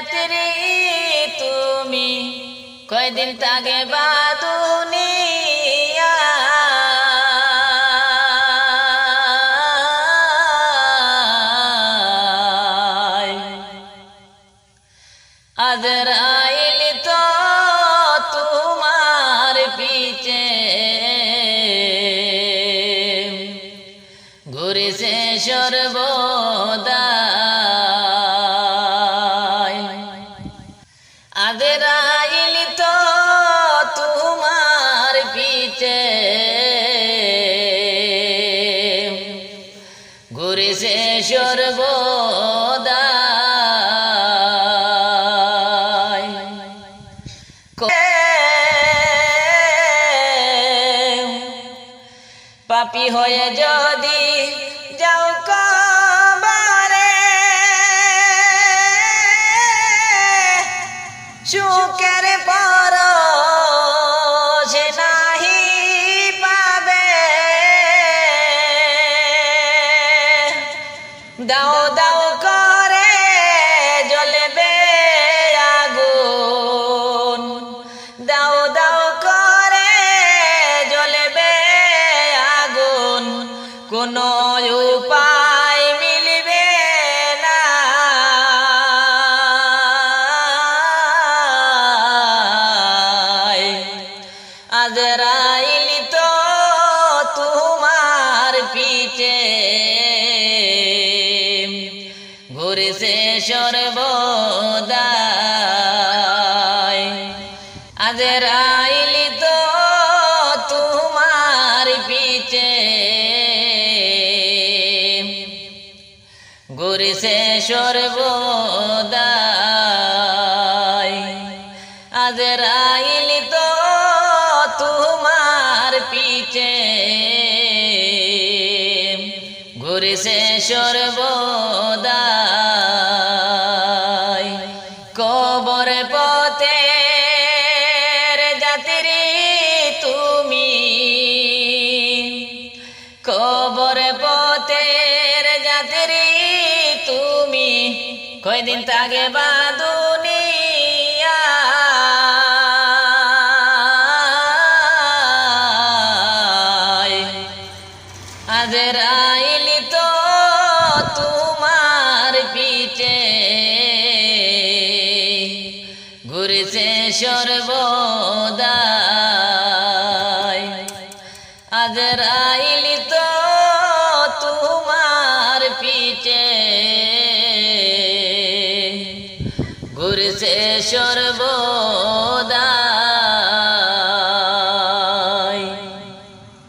যাত্রী তুমি কয়দিন তাকে বাদুনি তো তোমার পিছে। সর্বদা। আজরাইল তো তোমার পিছে ঘুরেছে সর্বদা পাপি হয়ে যদি যাও সুখের পর নাহি পাবে। দাও দাও করে জ্বলবে আগুন। দাও দাও করে জ্বলবে আগুন। কোনো উপায় পিছে ঘুরেছে সর্বদা আজরাইল তো তোমার পিছে। ঘুরেছে সর্বদা আজরাইল তো তোমার পিছে। ঘুরেছে সর্বদা কবর পথে জাতির তুমি। কবর পথে জাতির তুমি। কয়দিন তাগে বাদুনিয়া সর্বদা।